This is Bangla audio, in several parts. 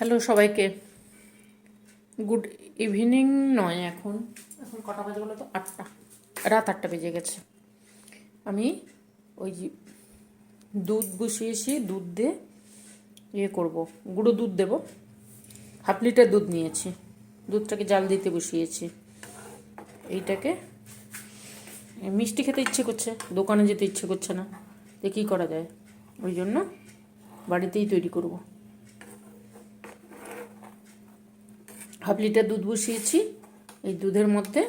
হ্যালো সবাইকে। গুড ইভিনিং নয় এখন। এখন কটা বাজে বলো তো? আটটা। রাত আটটা বেজে গেছে। আমি ওই যে দুধ বসিয়েছি, দুধ দিয়ে ইয়ে করব। গুঁড়ো দুধ দেব। হাফ লিটার দুধ নিয়েছি। দুধটাকে জাল দিতে বসিয়েছি। এইটাকে মিষ্টি খেতে ইচ্ছে করছে। দোকানে যেতে ইচ্ছে করছে না। তো কী করা যায়? ওই জন্য বাড়িতেই তৈরি করব। হাফ লিটার দুধ বসিয়েছি এই দুধের মধ্যে।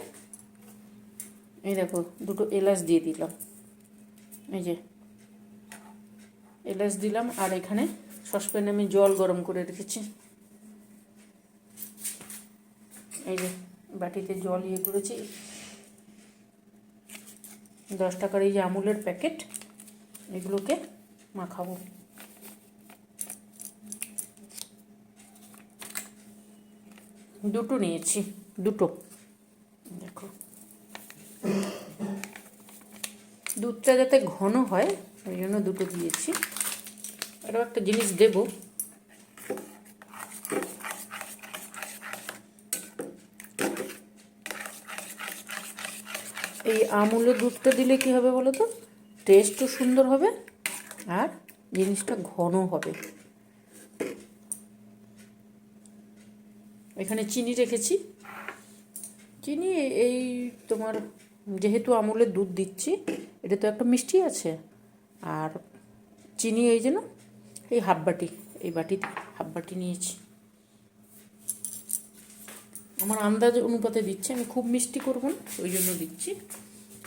এই দেখো, দুটো এলাচ দিয়ে দিলাম। এই যে, এলাচ দিলাম আর এখানে সসপ্যানে আমি জল গরম করে রেখেছি। এই যে, বাটিতে জল ইয়ে করেছি। দশ টাকার এই যে আমুলের প্যাকেট, এগুলোকে মাখাবো। দুটো নিয়েছি, দুটো। দেখো। দুধটা যাতে ঘন হয়, ওই জন্য দুটো দিয়েছি। আরও একটা জিনিস দেব। এই আমুলের দুধটা দিলে কি হবে বলো তো? টেস্টও সুন্দর হবে, আর জিনিসটা ঘন হবে। এখানে চিনি রেখেছি। চিনি এই তোমার যেহেতু আমুলের দুধ দিচ্ছি, এটা তো একটা মিষ্টি আছে। আর চিনি এই যেন এই হাফ বাটি, এই বাটিতে হাফ বাটি নিয়েছি। আমার আন্দাজ অনুপাতে দিচ্ছি, আমি খুব মিষ্টি করব না, ওই জন্য দিচ্ছি।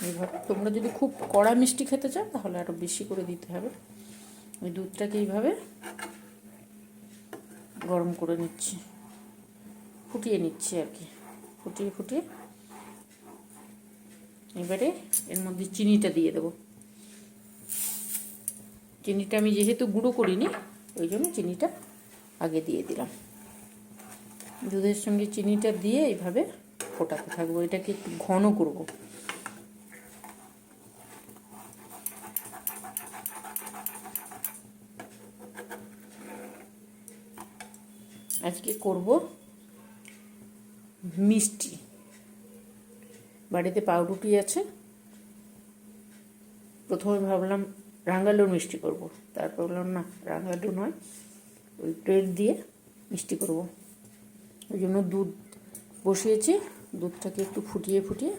এইভাবে তোমরা যদি খুব কড়া মিষ্টি খেতে চাও, তাহলে আরও বেশি করে দিতে হবে। ওই দুধটাকে এইভাবে গরম করে নিচ্ছি। ফুটিয়ে নিচ্ছি আর কি। ফুটিয়ে ফুটিয়ে। এবারে এর মধ্যে চিনিটা দিয়ে দেবো। চিনিটা আমি যেহেতু গুঁড়ো করিনি, ওই জন্য চিনিটা আগে দিয়ে দিলাম। দুধের সঙ্গে চিনিটা দিয়ে এইভাবে ফোটাতে থাকব। এটাকে একটু ঘন করব। আজকে করব মিষ্টি। বাড়িতে পাউরুটি আছে। প্রথমে ভাবলাম রাঙ্গালুর মিষ্টি করব। তারপর বললাম, না রাঙ্গালু নয়, ওই ব্রেড দিয়ে মিষ্টি করব। ওই জন্য দুধ বসিয়েছি। দুধটাকে একটু ফুটিয়ে ফুটিয়ে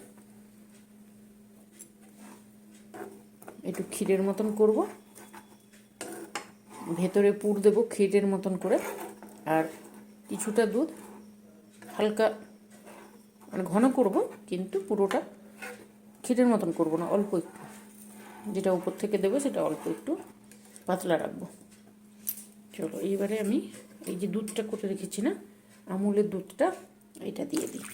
একটু ক্ষীরের মতন করব। ভেতরে পুর দেবো ক্ষীরের মতন করে। আর কিছুটা দুধ হালকা মানে ঘন করব, কিন্তু পুরোটা ক্ষীরের মতন করব না, অল্প একটু। যেটা উপর থেকে দেবো, সেটা অল্প একটু পাতলা রাখব। চলো, এইবারে আমি এই যে দুধটা করে রেখেছি না, আমুলের দুধটা, এটা দিয়ে দিই।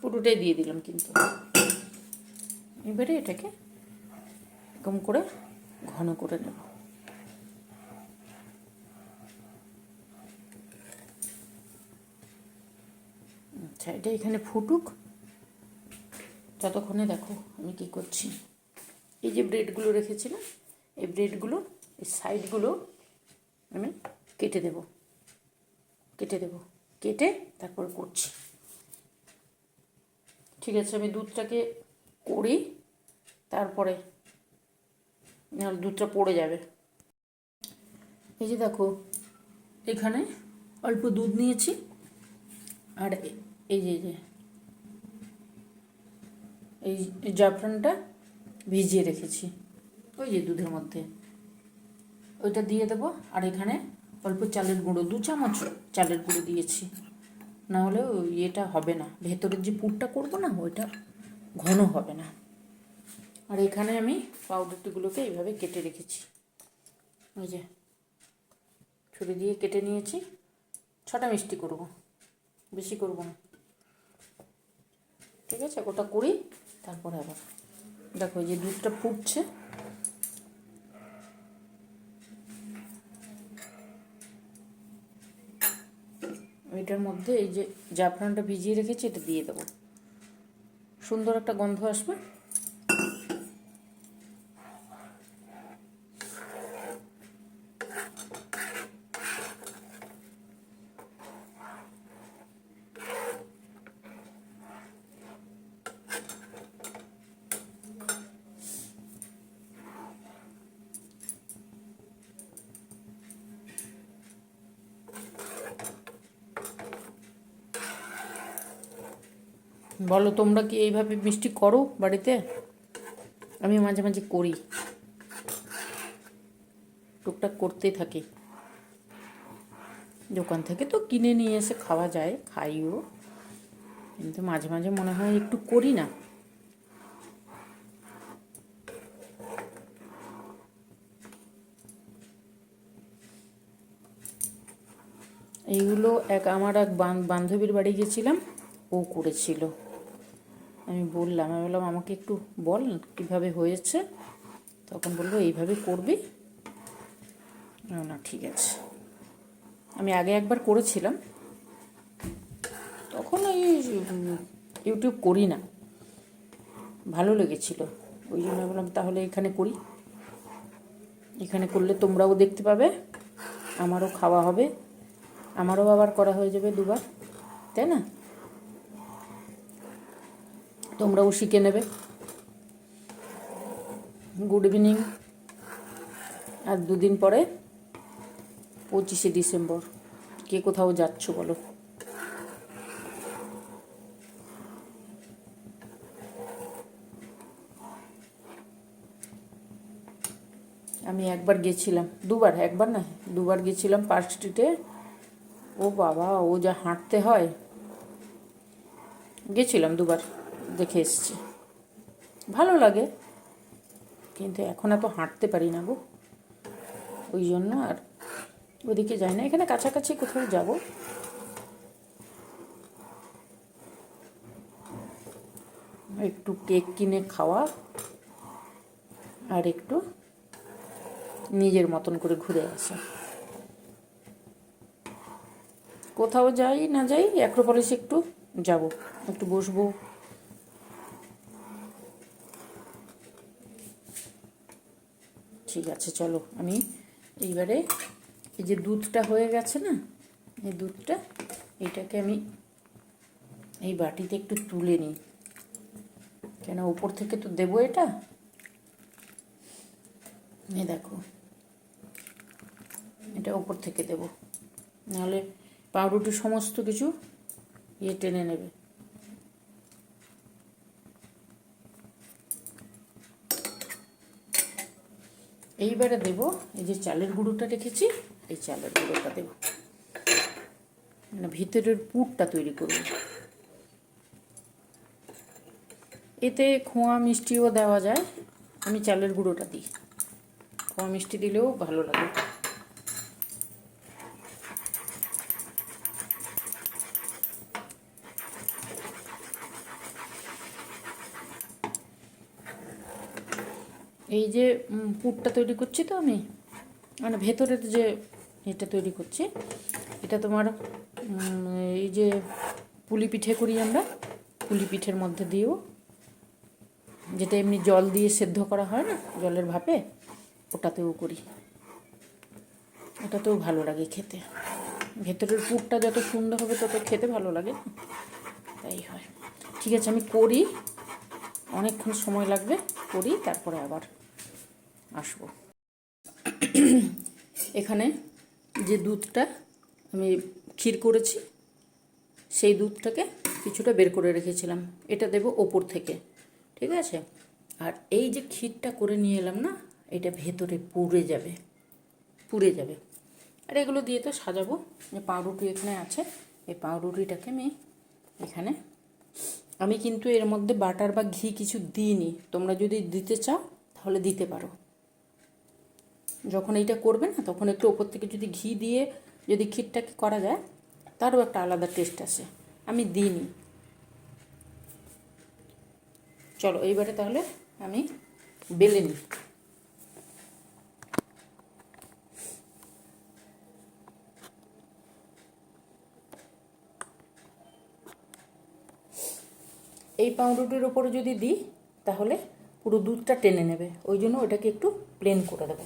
পুরোটাই দিয়ে দিলাম কিন্তু। এবারে এটাকে এরকম করে ঘন করে নেব। আচ্ছা এটা এখানে ফুটুক। ততক্ষণে দেখো আমি কি করছি। এই যে ব্রেডগুলো রেখেছি না এই ব্রেডগুলো, এই সাইডগুলো আমি কেটে দেব। কেটে দেব। কেটে তারপর করছি। ঠিক আছে, আমি দুধটাকে করি, তারপরে দুধটা পড়ে যাবে। এই যে দেখো, এখানে অল্প দুধ নিয়েছি, আর এই যে যে। এই জাফরানটা ভিজিয়ে রেখেছি। ওই যে দুধের মধ্যে। ওইটা দিয়ে দেবো। আর এখানে অল্প চালের গুঁড়ো, দু চামচ চালের গুঁড়ো দিয়েছি। না হলে ইয়েটা হবে না। ভেতরের যে পুরটা করব না, ওইটা ঘন হবে না। আর এখানে আমি পাউডারটিগুলোকে এইভাবে কেটে রেখেছি। ওই যে, ছুরি দিয়ে কেটে নিয়েছি। ছটা মিষ্টি করব। বেশি করব না। ঠিক আছে, ওটা করি, তারপরে আবার। দেখো যে দুধটা ফুটছে। এটার মধ্যে এই যে জাফরানটা ভিজিয়ে রেখেছি, এটা দিয়ে দেবো। সুন্দর একটা গন্ধ আসবে। বলো তোমরা কি এইভাবে মিষ্টি করো বাড়িতে? আমি মাঝে মাঝে করি। টুকটাক করতেই থাকি। দোকান থেকে তো কিনে নিয়ে এসে খাওয়া যায়, খাইও। কিন্তু মাঝে মাঝে মনে হয় একটু করি না। এইগুলো এক, আমার এক বান- বান্ধবীর বাড়ি গেছিলাম, ও করেছিল। আমি বললাম আমি বললাম, আমাকে একটু বল কীভাবে হয়েছে? তখন বলল, এইভাবে করবি? না ঠিক আছে। আমি আগে একবার করেছিলাম। তখন ওই ইউটিউব করি না। ভালো লেগেছিল। ওই জন্য বললাম, তাহলে এখানে করি। এখানে করলে তোমরাও দেখতে পাবে, আমারও খাওয়া হবে। আমারও আবার করা হয়ে যাবে দুবার। তাই না? তোমরাও শিখে নেবে। গুড ইভিনিং আর দুদিন পরে পঁচিশে ডিসেম্বর। কে কোথাও যাচ্ছ বলো? আমি একবার গেছিলাম, দুবার, একবার না, দুবার গেছিলাম পার্ক স্ট্রিটে ও বাবা, ও যা হাঁটতে হয়। গেছিলাম দুবার। দেখে এসছি। ভালো লাগে, কিন্তু এখন এত হাঁটতে পারি না গো। ওই জন্য আর ওদিকে যাই না, এখানে কাছাকাছি কোথাও যাব। একটু কেক কিনে খাওয়া আর একটু নিজের মতন করে ঘুরে আসা। কোথাও যাই না যাই অ্যাক্রোপলিসে একটু যাব, একটু বসবো। ঠিক আছে, চলো আমি এইবারে এই যে দুধটা হয়ে গেছে না, এই দুধটা, এটাকে আমি এই বাটিতে একটু তুলে নিই। কেন, ওপর থেকে তো দেবো এটা? এই দেখো, এটা ওপর থেকে দেবো। নাহলে পাউরুটি সমস্ত কিছু ইয়ে টেনে নেবে। এইবারে দেব এই যে চালের গুঁড়োটা রেখেছি, এই চালের গুঁড়োটা দেব। মানে ভিতরের পুরটা তৈরি করব। এতে খোয়া মিষ্টিও দেওয়া যায়, আমি চালের গুঁড়োটা দিই। খোয়া মিষ্টি দিলেও ভালো লাগে। এই যে পুরটা তৈরি করছি তো আমি মানে ভেতরের যে এটা তৈরি করছি, এটা তোমার এই যে পুলি পিঠে করি আমরা, পুলি পিঠের মধ্যে দিয়েও, যেটা এমনি জল দিয়ে সেদ্ধ করা হয় না, জলের ভাপে, ওটাতেও করি। ওটাতেও ভালো লাগে খেতে। ভেতরের পুরটা যত সুন্দর হবে তত খেতে ভালো লাগে। তাই হয়। ঠিক আছে, আমি করি। অনেকক্ষণ সময় লাগবে। করি, তারপরে আবার আসব। এখানে যে দুধটা আমি ক্ষীর করেছি, সেই দুধটাকে কিছুটা বের করে রেখেছিলাম। এটা দেব ওপর থেকে, ঠিক আছে? আর এই যে ক্ষীরটা করে নিয়ে এলাম না, এটা ভেতরে পুড়ে যাবে পুড়ে যাবে। আর এগুলো দিয়ে তো সাজাবো। যে পাউরুটি এখানে আছে, এই পাউরুটিটাকে আমি এখানে আমি কিন্তু এর মধ্যে বাটার বা ঘি কিছু দিইনি। তোমরা যদি দিতে চাও, তাহলে দিতে পারো। যখন এইটা করবে না, তখন একটু ওপর থেকে যদি ঘি দিয়ে যদি ক্ষীরটাকে করা যায়, তারও একটা আলাদা টেস্ট আসে। আমি দিইনি। চলো, এইবারে তাহলে আমি বেলে নিই। এই পাউরুটির ওপরে যদি দিই, তাহলে পুরো দুধটা টেনে নেবে। ওই জন্য ওটাকে একটু প্লেন করে দেবো।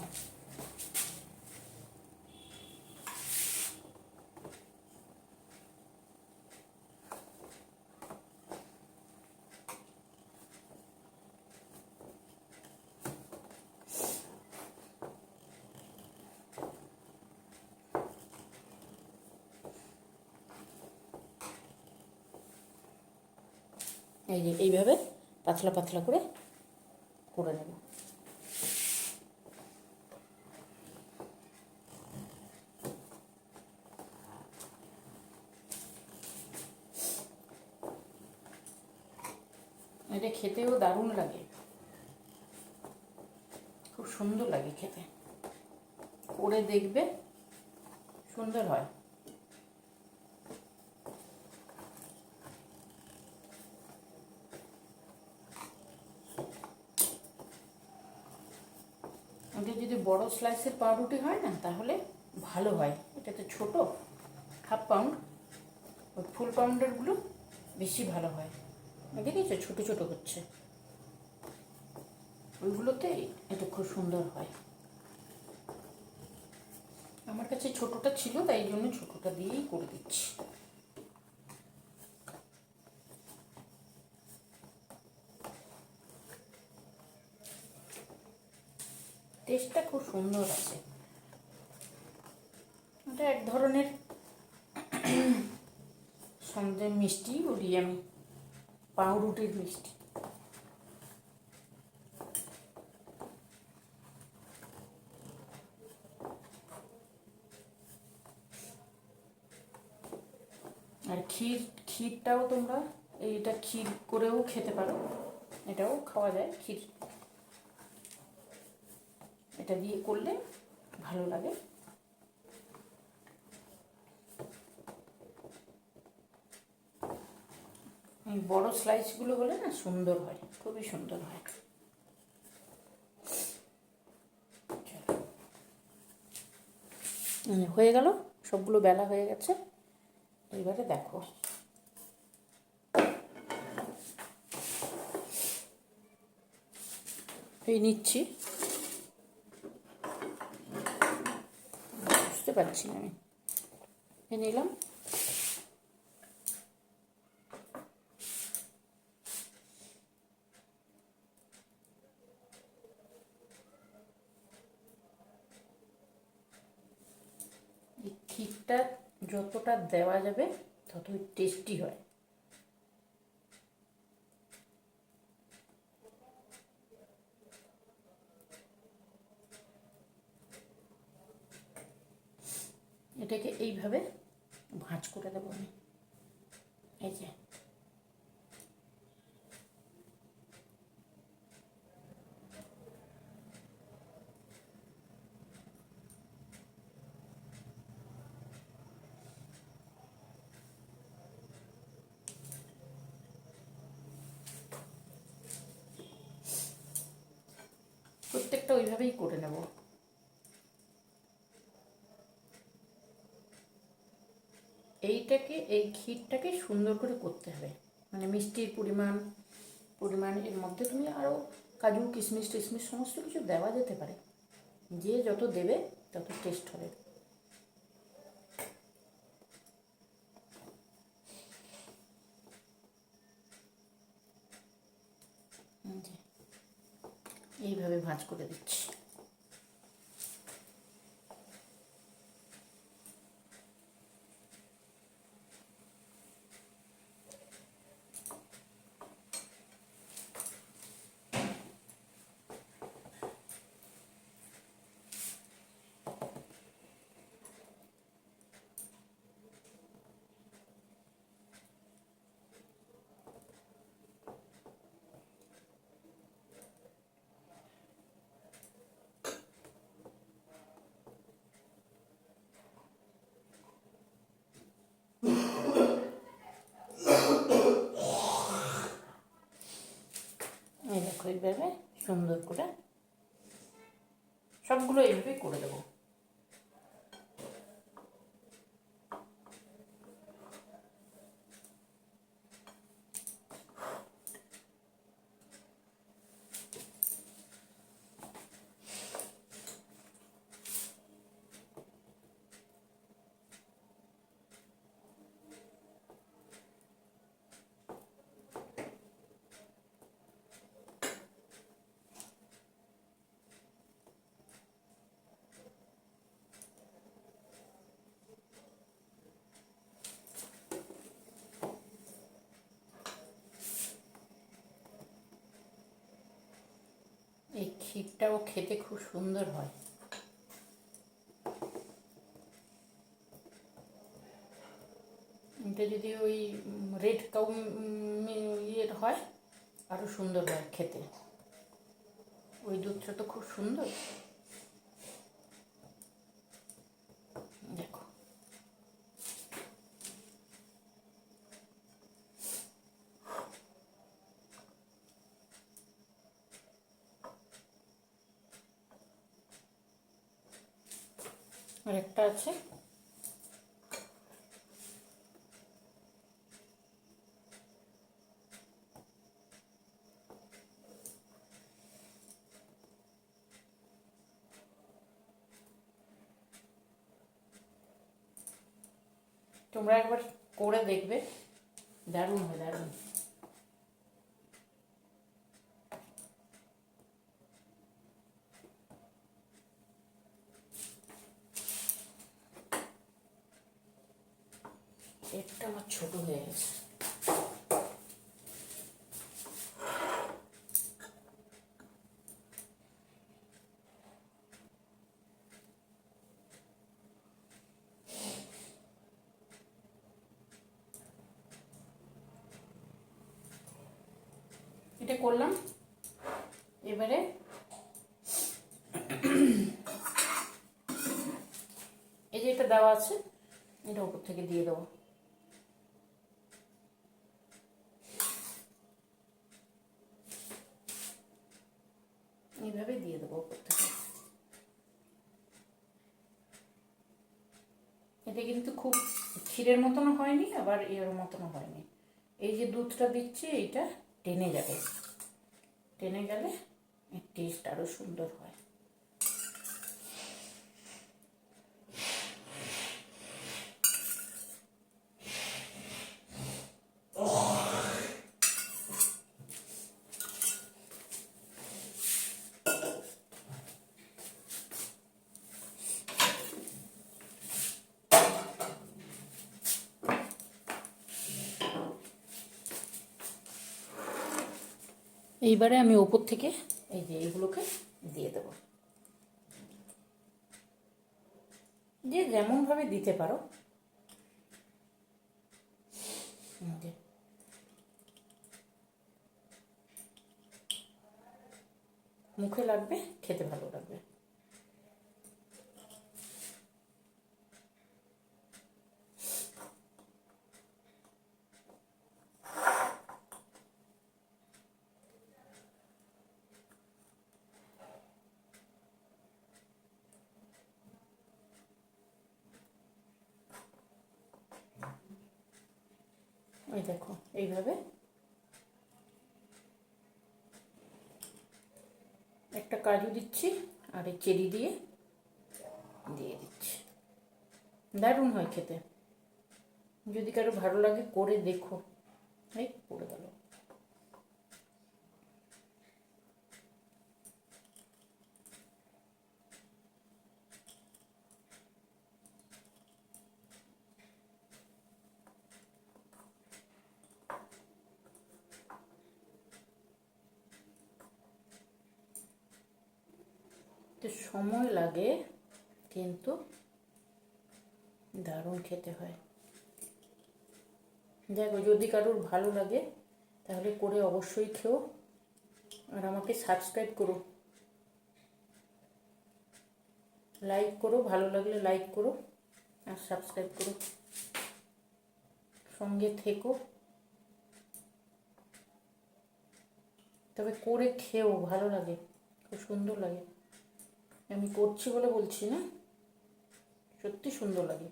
এই যে এইভাবে পাতলা পাতলা করে করে নেব। এটা খেতেও দারুণ লাগে। খুব সুন্দর লাগে খেতে। করে দেখবে সুন্দর হয়। এটা যদি বড় স্লাইসের পাউরুটি হয় না, তাহলে ভালো হয়। এটা তো ছোটো হাফ পাউন্ড ওই ফুল পাউন্ডারগুলো বেশি ভালো হয়। দেখেছ? ছোটো ছোটো হচ্ছে। ওইগুলোতে এটা খুব সুন্দর হয়। আমার কাছে ছোটোটা ছিল, তাই জন্য ছোটোটা দিয়েই করে দিচ্ছি। টেস্টটা খুব সুন্দর আছে। এটা এক ধরনের সন্ধ্যে মিষ্টি বলি আমি পাউরুটির মিষ্টি। আর ক্ষীর, ক্ষীরটাও তোমরা এইটা ক্ষীর করেও খেতে পারো। এটাও খাওয়া যায়, ক্ষীর এটা দিয়ে করলে ভালো লাগে। এই বড় স্লাইসগুলো হলে না সুন্দর হয়, খুবই সুন্দর হয়। হয়ে গেল? সবগুলো বেলা হয়ে গেছে। এবারে দেখো। এই নিচ্ছি। পারছি না আমি। নিলাম। ক্ষীরটা যতটা দেওয়া যাবে ততই টেস্টি হয়। এটাকে এইভাবে ভাঁজ করে দেবো আমি। এই যে। প্রত্যেকটা ওইভাবেই করে নেব। এইটাকে, এই ক্ষীরটাকে সুন্দর করে করতে হবে। মানে মিষ্টির পরিমাণ পরিমাণ এর মধ্যে তুমি আরও কাজু, কিশমিশ, টিশমিশ সমস্ত কিছু দেওয়া যেতে পারে। যে যত দেবে, তত টেস্ট হবে। এইভাবে ভাঁজ করে দিচ্ছি এই দেখো এইভাবে সুন্দর করে সবগুলো এইভাবেই করে দেবো। ক্ষীরটাও খেতে খুব সুন্দর হয়। এটা যদি ওই রেড কাউ ইয়ের হয় আরও সুন্দর হয় খেতে। ওই দুধটা তো খুব সুন্দর দেখো আর একটা আছে তোমরা একবার করে দেখবে। দারুণ হয় দারুণ একটা আমার ছোট হয়ে গেছে এটা করলাম। এবারে এই যে এটা দেওয়া আছে, এটা উপর থেকে দিয়ে দেবো। এইভাবে দিয়ে দেবো উপর থেকে। এটা কিন্তু খুব ক্ষীরের মতনও হয়নি, আবার এর মতনও হয়নি। এই যে দুধটা দিচ্ছি, এইটা টেনে যাবে। টেনে গেলে টেস্ট আরও সুন্দর হয়। এইবারে আমি ওপর থেকে এই যে এইগুলোকে দিয়ে দেবো। যে যেমনভাবে দিতে পারো। মুখে লাগবে, খেতে ভালো লাগবে ওই দেখো এইভাবে একটা কাজু দিচ্ছি, আর এই চেরি দিয়ে দিয়ে দিচ্ছি। দারুণ হয় খেতে। যদি কারও ভালো লাগে, করে দেখো। এই পড়ে গেল তো সময় লাগে, কিন্তু দারুণ খেতে হয়। দেখো, যদি কারোর ভালো লাগে, তাহলে করে অবশ্যই খেও। আর আমাকে সাবস্ক্রাইব করো। লাইক করো, ভালো লাগলে লাইক করো, আর সাবস্ক্রাইব করো। সঙ্গে থেকো। তবে করে খেও, ভালো লাগে, খুব সুন্দর লাগে। আমি করছি বলে বলছি না। সত্যি সুন্দর লাগে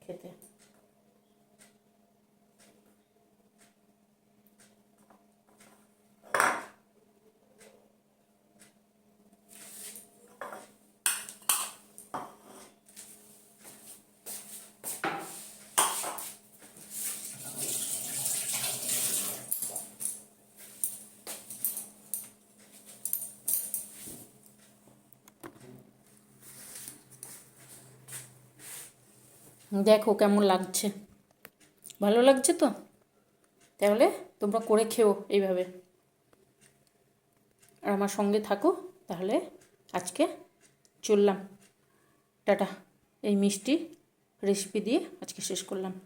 খেতে। দেখো কেমন লাগছে। ভালো লাগছে তো? তাহলে তোমরা করে খেও এইভাবে। আর আমার সঙ্গে থাকো, তাহলে আজকে চললাম। টাটা। এই মিষ্টি রেসিপি দিয়ে আজকে শেষ করলাম।